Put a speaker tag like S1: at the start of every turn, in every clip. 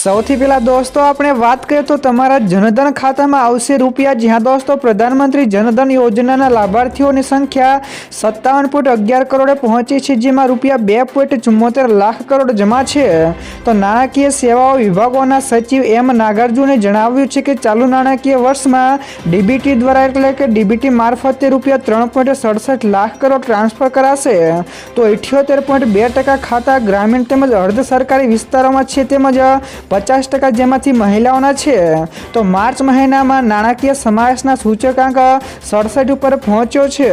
S1: સૌથી પહેલાં દોસ્તો આપણે વાત કરીએ તો તમારા જનધન ખાતામાં આવશે રૂપિયા જ્યાં દોસ્તો પ્રધાનમંત્રી જનધન યોજનાના લાભાર્થીઓની સંખ્યા સત્તાવન પોઈન્ટ અગિયાર કરોડે પહોંચી છે જેમાં રૂપિયા બે પોઈન્ટ ચુમ્મોતેર લાખ કરોડ જમા છે તો નાણાકીય સેવાઓ વિભાગોના સચિવ એમ નાગાર્જુને જણાવ્યું છે કે ચાલુ નાણાકીય વર્ષમાં ડીબીટી દ્વારા એટલે કે ડીબીટી મારફતે રૂપિયા ત્રણ પોઈન્ટ સડસઠ લાખ કરોડ ટ્રાન્સફર કરાશે તો ઇઠ્યોતેર પોઈન્ટ બે ટકા ખાતા ગ્રામીણ તેમજ અર્ધ સરકારી વિસ્તારોમાં છે તેમજ પચાસ ટકા જેમાંથી મહિલાઓના છે તો માર્ચ મહિનામાં નાણાકીય સમાવેશના સૂચકાંક સડસઠ ઉપર પહોંચ્યો છે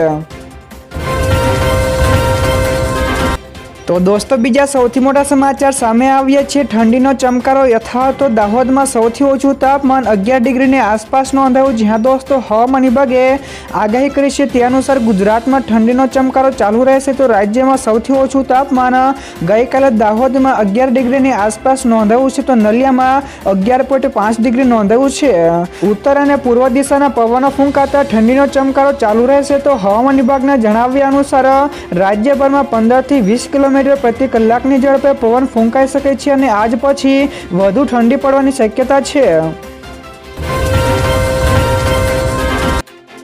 S1: તો દોસ્તો બીજા સૌથી મોટા સમાચાર સામે આવ્યા છે ઠંડીનો ચમકારો યથાવત દાહોદમાં સૌથી ઓછું તાપમાન અગિયાર ડિગ્રીની આસપાસ નોંધાયું જ્યાં દોસ્તો હવામાન વિભાગે આગાહી કરી છે તે અનુસાર ગુજરાતમાં ઠંડીનો ચમકારો ચાલુ રહેશે તો રાજ્યમાં સૌથી ઓછું તાપમાન ગઈકાલે દાહોદમાં અગિયાર ડિગ્રીની આસપાસ નોંધાયું છે તો નલિયામાં અગિયાર પોઈન્ટ પાંચ ડિગ્રી નોંધાયું છે ઉત્તર અને પૂર્વ દિશાના પવનો ફૂંકાતા ઠંડીનો ચમકારો ચાલુ રહેશે તો હવામાન વિભાગના જણાવ્યા અનુસાર રાજ્યભરમાં પંદરથી વીસ કિલોમીટર કિલોમીટર પ્રતિ કલાકની ઝડપે પવન ફૂંકાઈ શકે છે અને આજ પછી વધુ ઠંડી પડવાની શક્યતા છે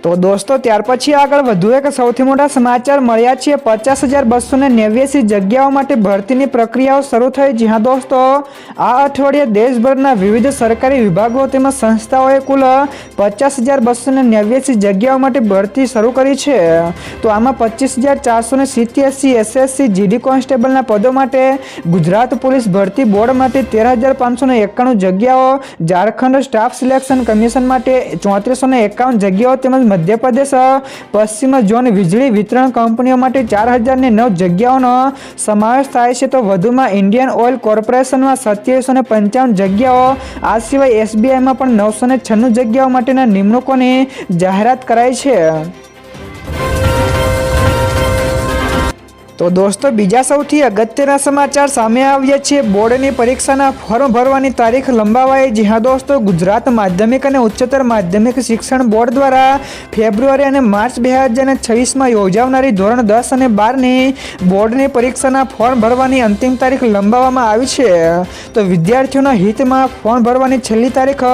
S1: તો દોસ્તો ત્યાર પછી આગળ વધુ એક સૌથી મોટા સમાચાર મળ્યા છીએ પચાસ હજાર બસો ને નેવ્યાસી જગ્યાઓ માટે ભરતીની પ્રક્રિયાઓ શરૂ થઈ જ્યાં દોસ્તો આ અઠવાડિયે દેશભરના વિવિધ સરકારી વિભાગો તેમજ સંસ્થાઓએ કુલ પચાસ હજાર બસો ને નેવ્યાસી જગ્યાઓ માટે ભરતી શરૂ કરી છે તો આમાં પચીસ હજાર ચારસો ને સિત્યાસી એસએસસી જીડી કોન્સ્ટેબલના પદો માટે ગુજરાત પોલીસ ભરતી બોર્ડ માટે તેર હજાર પાંચસો ને એકાણું જગ્યાઓ ઝારખંડ સ્ટાફ સિલેક્શન કમિશન માટે ચોત્રીસો ને એકાવન જગ્યાઓ તેમજ મધ્યપ્રદેશ પશ્ચિમ ઝોન વીજળી વિતરણ કંપનીઓ માટે ચાર હજારને નવ જગ્યાઓનો સમાવેશ થાય છે તો વધુમાં ઇન્ડિયન ઓઇલ કોર્પોરેશનમાં સત્યાવીસો પંચાવન જગ્યાઓ આ સિવાય એસબીઆઈમાં પણ નવસો ને છન્નું જગ્યાઓ માટેના નિમણૂકોની જાહેરાત કરાઈ છે તો દોસ્તો બીજા સૌથી અગત્યના સમાચાર સામે આવ્યા છે બોર્ડની પરીક્ષાના ફોર્મ ભરવાની તારીખ લંબાવાઈ હા દોસ્તો ગુજરાત માધ્યમિક અને ઉચ્ચતર માધ્યમિક શિક્ષણ બોર્ડ દ્વારા ફેબ્રુઆરી અને માર્ચ બે હજાર છવ્વીસમાં યોજાવનારી ધોરણ દસ અને બારની બોર્ડની પરીક્ષાના ફોર્મ ભરવાની અંતિમ તારીખ લંબાવવામાં આવી છે તો વિદ્યાર્થીઓના હિતમાં ફોર્મ ભરવાની છેલ્લી તારીખ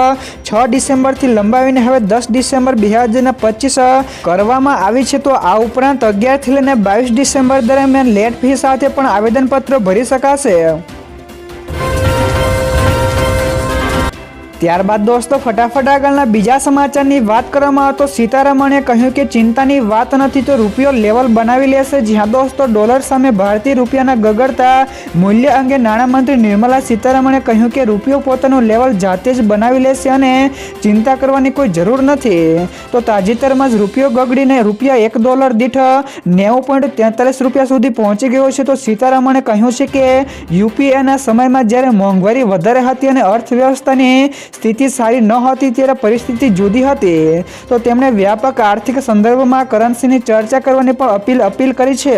S1: છ ડિસેમ્બરથી લંબાવીને હવે દસ ડિસેમ્બર બે હજાર કરવામાં આવી છે તો આ ઉપરાંત અગિયારથી લઈને બાવીસ ડિસેમ્બર દરમિયાન દરમિયાન લેટ ફી સાથે પણ આવેદનપત્ર ભરી શકાશે ત્યારબાદ દોસ્તો ફટાફટ આગળના બીજા સમાચારની વાત કરવામાં આવે તો સીતારમણે કહ્યું કે ચિંતાની વાત નથી તો રૂપિયો લેવલ બનાવી લેશે જ્યાં દોસ્તો ડોલર સામે ભારતીય રૂપિયાના ગગડતા મૂલ્ય અંગે નાણામંત્રી નિર્મલા સીતારમણે કહ્યું કે રૂપિયો પોતાનું લેવલ જાતે જ બનાવી લેશે અને ચિંતા કરવાની કોઈ જરૂર નથી તો તાજેતરમાં જ રૂપિયો ગગડીને રૂપિયા એક ડોલર દીઠ નેવું પોઈન્ટ તેતાલીસ રૂપિયા સુધી પહોંચી ગયો છે તો સીતારમણે કહ્યું છે કે યુપીએના સમયમાં જ્યારે મોંઘવારી વધારે હતી અને અર્થવ્યવસ્થાની સ્થિતિ સારી ન હતી ત્યારે પરિસ્થિતિ જુદી હતી તો તેમણે વ્યાપક આર્થિક સંદર્ભમાં કરન્સીની ચર્ચા કરવાની પણ અપીલ અપીલ કરી છે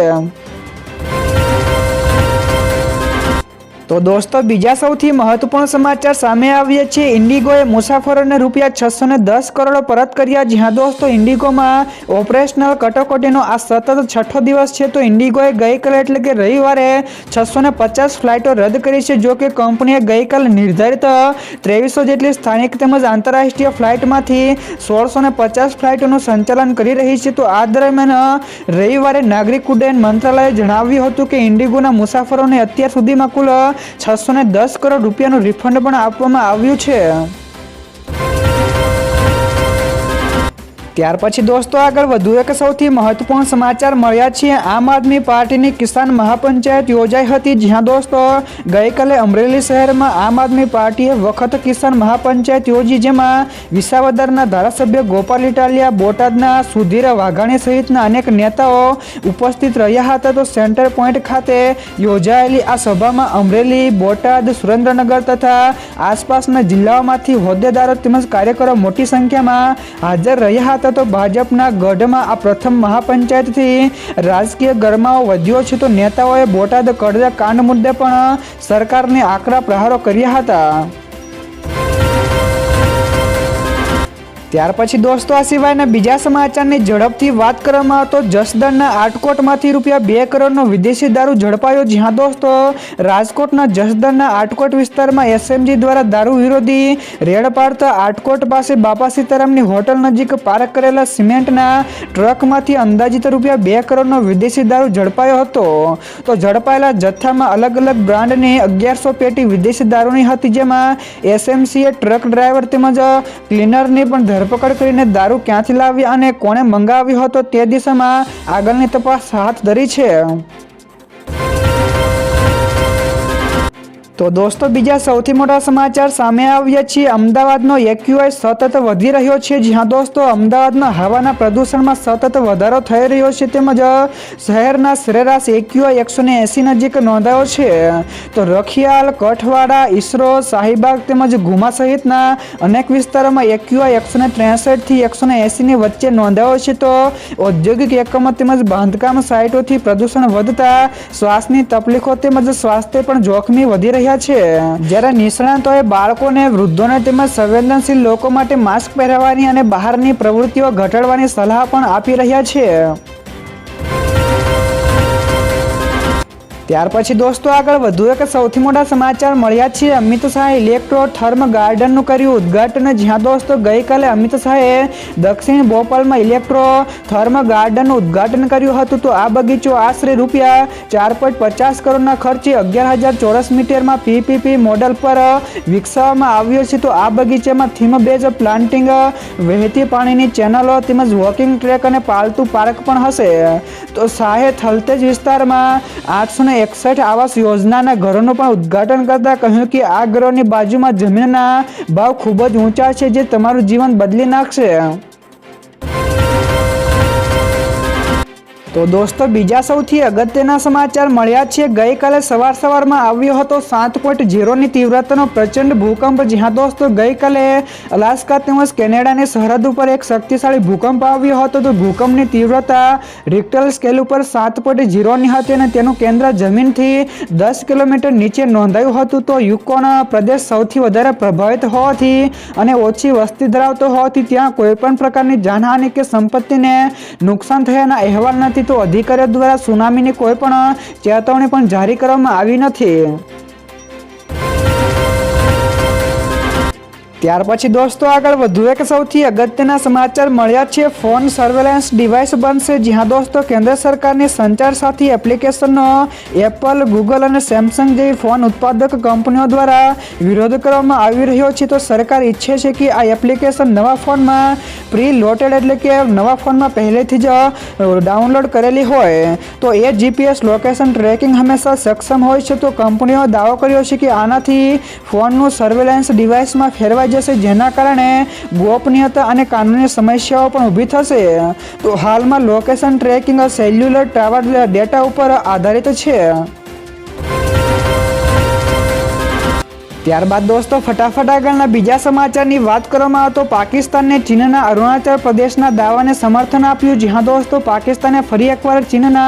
S1: તો દોસ્તો બીજા સૌથી મહત્વપૂર્ણ સમાચાર સામે આવ્યા છે ઇન્ડિગોએ મુસાફરોને રૂપિયા છસો ને દસ કરોડ પરત કર્યા જ્યાં દોસ્તો ઇન્ડિગોમાં ઓપરેશનલ કટોકટીનો આ સતત છઠ્ઠો દિવસ છે તો ઇન્ડિગોએ ગઈકાલે એટલે કે રવિવારે છસો ને પચાસ ફ્લાઇટો રદ કરી છે જોકે કંપનીએ ગઈકાલ નિર્ધારિત ત્રેવીસો જેટલી સ્થાનિક તેમજ આંતરરાષ્ટ્રીય ફ્લાઇટમાંથી સોળસો ને પચાસ ફ્લાઇટોનું સંચાલન કરી રહી છે તો આ દરમિયાન રવિવારે નાગરિક ઉડ્ડયન મંત્રાલયે જણાવ્યું હતું કે ઇન્ડિગોના મુસાફરોને અત્યાર સુધીમાં કુલ છસો ને દસ કરોડ રૂપિયાનું રિફંડ પણ આપવામાં આવ્યું છે ત્યાર પછી દોસ્તો આગળ વધુ એક સૌથી મહત્વપૂર્ણ સમાચાર મળ્યા છે આમ આદમી પાર્ટીની કિસાન મહાપંચાયત યોજાઈ હતી જ્યાં દોસ્તો ગઈકાલે અમરેલી શહેરમાં આમ આદમી પાર્ટીએ વખત કિસાન મહાપંચાયત યોજી જેમાં વિસાવદરના ધારાસભ્ય ગોપાલ ઇટાલિયા બોટાદના સુધીર વાઘાણી સહિતના અનેક નેતાઓ ઉપસ્થિત રહ્યા હતા તો સેન્ટર પોઈન્ટ ખાતે યોજાયેલી આ સભામાં અમરેલી બોટાદ સુરેન્દ્રનગર તથા આસપાસના જિલ્લાઓમાંથી હોદ્દેદારો તેમજ કાર્યકરો મોટી સંખ્યામાં હાજર રહ્યા હતા હતા તો ભાજપના ગઢમાં આ પ્રથમ મહાપંચાયતથી રાજકીય ગરમાવો વધ્યો છે તો નેતાઓએ બોટાદ કરજા કાંડ મુદ્દે પણ સરકારને આકરા પ્રહારો કર્યા હતા ત્યાર પછી દોસ્તો આ સિવાયના બીજા સમાચારની ઝડપથી વાત કરવામાં આવતો જસદણના આટકોટમાંથી રૂપિયા બે કરોડનો વિદેશી દારૂ ઝડપાયો જ્યાં દોસ્તો રાજકોટના જસદણના આટકોટ વિસ્તારમાં એસએમજી દ્વારા દારૂ વિરોધી રેડ પાડતા આટકોટ પાસે બાપા સીતારામની હોટલ નજીક પાર્ક કરેલા સિમેન્ટના ટ્રકમાંથી અંદાજિત રૂપિયા બે કરોડનો વિદેશી દારૂ ઝડપાયો હતો તો ઝડપાયેલા જથ્થામાં અલગ અલગ બ્રાન્ડની અગિયારસો પેટી વિદેશી દારૂની હતી જેમાં એસએમસીએ ટ્રક ડ્રાઈવર તેમજ ક્લીનરની પણ ધરપકડ કરીને દારૂ ક્યાંથી લાવ્યા અને કોણે મંગાવ્યો હતો તે દિશામાં આગળની તપાસ હાથ ધરી છે તો દોસ્તો બીજા સૌથી મોટા સમાચાર સામે આવ્યા છીએ અમદાવાદનો એક્યુઆઈ સતત વધી રહ્યો છે જ્યાં દોસ્તો અમદાવાદના હવાના પ્રદૂષણમાં સતત વધારો થઈ રહ્યો છે તેમજ શહેરના સરેરાશ એક્યુઆઈ એકસો ને એંસી નજીક નોંધાયો છે તો રખિયાલ કઠવાડા ઈસરો શાહીબાગ તેમજ ગુમા સહિતના અનેક વિસ્તારોમાં એક્યુઆઈ એકસો ને ત્રેસઠથી એકસો ને એંસીની વચ્ચે નોંધાયો છે તો ઔદ્યોગિક એકમો તેમજ બાંધકામ સાઇટોથી પ્રદૂષણ વધતા શ્વાસની તકલીફો તેમજ સ્વાસ્થ્ય પણ જોખમી વધી રહ્યા રહ્યા છે જ્યારે નિષ્ણાતોએ બાળકોને વૃદ્ધોને તેમજ સંવેદનશીલ લોકો માટે માસ્ક પહેરવાની અને બહારની પ્રવૃત્તિઓ ઘટાડવાની સલાહ પણ આપી રહ્યા છે ત્યાર પછી દોસ્તો આગળ વધુ એક સૌથી મોટા સમાચાર મળ્યા છે અમિત શાહે ઇલેક્ટ્રો થર્મ ગાર્ડનનું કર્યું ઉદ્ઘાટન જ્યાં દોસ્તો ગઈકાલે અમિત શાહે દક્ષિણ ભોપાલમાં ઇલેક્ટ્રો થર્મ ગાર્ડનનું ઉદ્ઘાટન કર્યું હતું તો આ બગીચો આશરે રૂપિયા ચાર પોઈન્ટ પચાસ કરોડના ખર્ચે અગિયાર હજાર ચોરસ મીટરમાં પીપીપી મોડલ પર વિકસાવવામાં આવ્યો છે તો આ બગીચામાં થીમ બેઝ પ્લાન્ટિંગ વહેતી પાણીની ચેનલો તેમજ વોકિંગ ટ્રેક અને પાલતુ પાર્ક પણ હશે તો શાહે થલતેજ વિસ્તારમાં આઠસો એકસઠ આવાસ યોજનાના ઘરોનું પણ ઉદ્ઘાટન કરતાં કહ્યું કે આ ઘરોની બાજુમાં જમીનના ભાવ ખૂબ જ ઊંચા છે જે તમારું જીવન બદલી નાખશે તો દોસ્તો બીજા સૌથી અગત્યના સમાચાર મળ્યા છે ગઈકાલે સવાર સવારમાં આવ્યો હતો સાત પોઈન્ટ ઝીરોની તીવ્રતાનો પ્રચંડ ભૂકંપ જ્યાં દોસ્તો ગઈકાલે અલાસ્કા તેમજ કેનેડાની સરહદ ઉપર એક શક્તિશાળી ભૂકંપ આવ્યો હતો તો ભૂકંપની તીવ્રતા રિક્ટર સ્કેલ ઉપર સાત પોઈન્ટ ઝીરોની હતી અને તેનું કેન્દ્ર જમીનથી દસ કિલોમીટર નીચે નોંધાયું હતું તો યુકોન પ્રદેશ સૌથી વધારે પ્રભાવિત હોવાથી અને ઓછી વસ્તી ધરાવતો હોવાથી ત્યાં કોઈપણ પ્રકારની જાનહાનિ કે સંપત્તિને નુકસાન થયાના અહેવાલ નથી તો અધિકારીઓ દ્વારા સુનામીની કોઈ પણ ચેતવણી પણ જારી કરવામાં આવી નથી ત્યાર પછી દોસ્તો આગળ વધુ એક સૌથી અગત્યના સમાચાર મળ્યા છે ફોન સર્વેલન્સ ડિવાઇસ બનશે જ્યાં દોસ્તો કેન્દ્ર સરકારની સંચાર સાથી એપ્લિકેશનનો એપલ ગૂગલ અને સેમસંગ જેવી ફોન ઉત્પાદક કંપનીઓ દ્વારા વિરોધ કરવામાં આવી રહ્યો છે તો સરકાર ઈચ્છે છે કે આ એપ્લિકેશન નવા ફોનમાં પ્રી લોટેડ એટલે કે નવા ફોનમાં પહેલેથી જ ડાઉનલોડ કરેલી હોય તો એ જીપીએસ લોકેશન ટ્રેકિંગ હંમેશા સક્ષમ હોય છે તો કંપનીઓ દાવો કર્યો છે કે આનાથી ફોનનું સર્વેલન્સ ડિવાઇસમાં ફેરવાઈ જશે જેના કારણે ગોપનીયતા અને કાનૂની સમસ્યાઓ પણ ઊભી થશે તો હાલમાં location tracking cellular tower data ઉપર આધારિત છે ત્યારબાદ દોસ્તો ફટાફટ આગળના બીજા સમાચારની વાત કરવામાં આવે તો પાકિસ્તાનને ચીનના અરુણાચલ પ્રદેશના દાવાને સમર્થન આપ્યું જ્યાં દોસ્તો પાકિસ્તાને ફરી એકવાર ચીનના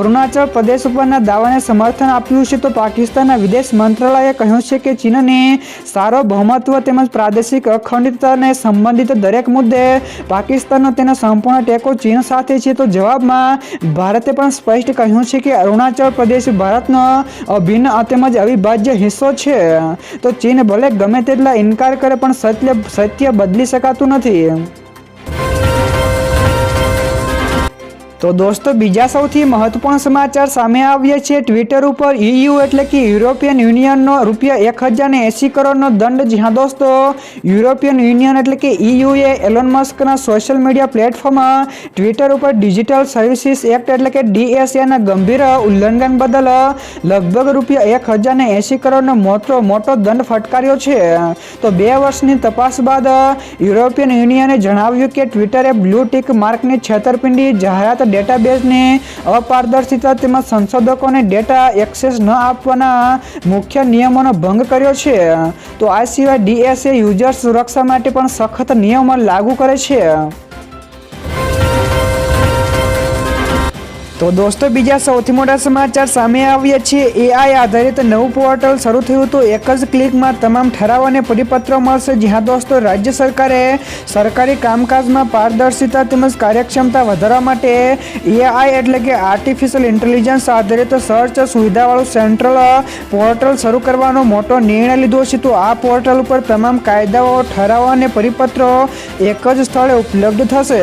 S1: અરુણાચલ પ્રદેશ ઉપરના દાવાને સમર્થન આપ્યું છે તો પાકિસ્તાનના વિદેશ મંત્રાલયે કહ્યું છે કે ચીનને સાર્વભૌમત્વ તેમજ પ્રાદેશિક અખંડિતતાને સંબંધિત દરેક મુદ્દે પાકિસ્તાનનો તેનો સંપૂર્ણ ટેકો ચીન સાથે છે તો જવાબમાં ભારતે પણ સ્પષ્ટ કહ્યું છે કે અરુણાચલ પ્રદેશ ભારતનો અભિન્ન તેમજ અવિભાજ્ય હિસ્સો છે તો ચીન ભલે ગમે તેટલા ઇનકાર કરે પણ સત્ય સત્ય બદલી શકાતું નથી એમ તો દોસ્તો બીજા સૌથી મહત્વપૂર્ણ સમાચાર સામે આવ્યા છે ટ્વિટર ઉપર યુ e એટલે કે યુરોપિયન યુનિયનનો રૂપિયા એક હજારને એંસી કરોડનો દંડ જ્યાં દોસ્તો યુરોપિયન યુનિયન એટલે કે ઈયુએ એલોન મસ્કના સોશિયલ મીડિયા પ્લેટફોર્મ ટ્વિટર ઉપર ડિજિટલ સર્વિસીસ એક્ટ એટલે કે ડીએસએના ગંભીર ઉલ્લંઘન બદલ લગભગ રૂપિયા એક હજારને એંસી કરોડનો મોટો મોટો દંડ ફટકાર્યો છે તો બે વર્ષની તપાસ બાદ યુરોપિયન યુનિયને જણાવ્યું કે ટ્વિટરે બ્લુ ટીક માર્કની છેતરપિંડી જાહેરાત ડેટાબેઝને અપારદર્શિતા તેમજ સંશોધકોને ડેટા એક્સેસ ન આપવાના મુખ્ય નિયમોનો ભંગ કર્યો છે તો આ સિવાય ડીએસએ યુઝર સુરક્ષા માટે પણ સખત નિયમો લાગુ કરે છે તો દોસ્તો બીજા સૌથી મોટા સમાચાર સામે આવીએ છીએ એઆઈ આધારિત નવું પોર્ટલ શરૂ થયું તો એક જ ક્લિકમાં તમામ ઠરાવ અને પરિપત્રો મળશે જ્યાં દોસ્તો રાજ્ય સરકારે સરકારી કામકાજમાં પારદર્શિતા તેમજ કાર્યક્ષમતા વધારવા માટે એઆઈ એટલે કે આર્ટિફિશિયલ ઇન્ટેલિજન્સ આધારિત સર્ચ સુવિધાવાળું સેન્ટ્રલ પોર્ટલ શરૂ કરવાનો મોટો નિર્ણય લીધો છે તો આ પોર્ટલ ઉપર તમામ કાયદાઓ ઠરાવ અને પરિપત્રો એક જ સ્થળે ઉપલબ્ધ થશે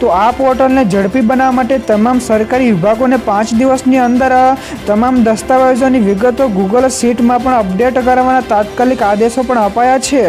S1: તો આ પોર્ટલને ઝડપી બનાવવા માટે તમામ સરકારી વિભાગોને પાંચ દિવસની અંદર તમામ દસ્તાવેજોની વિગતો ગૂગલ શીટમાં પણ અપડેટ કરવાના તાત્કાલિક આદેશો પણ અપાયા છે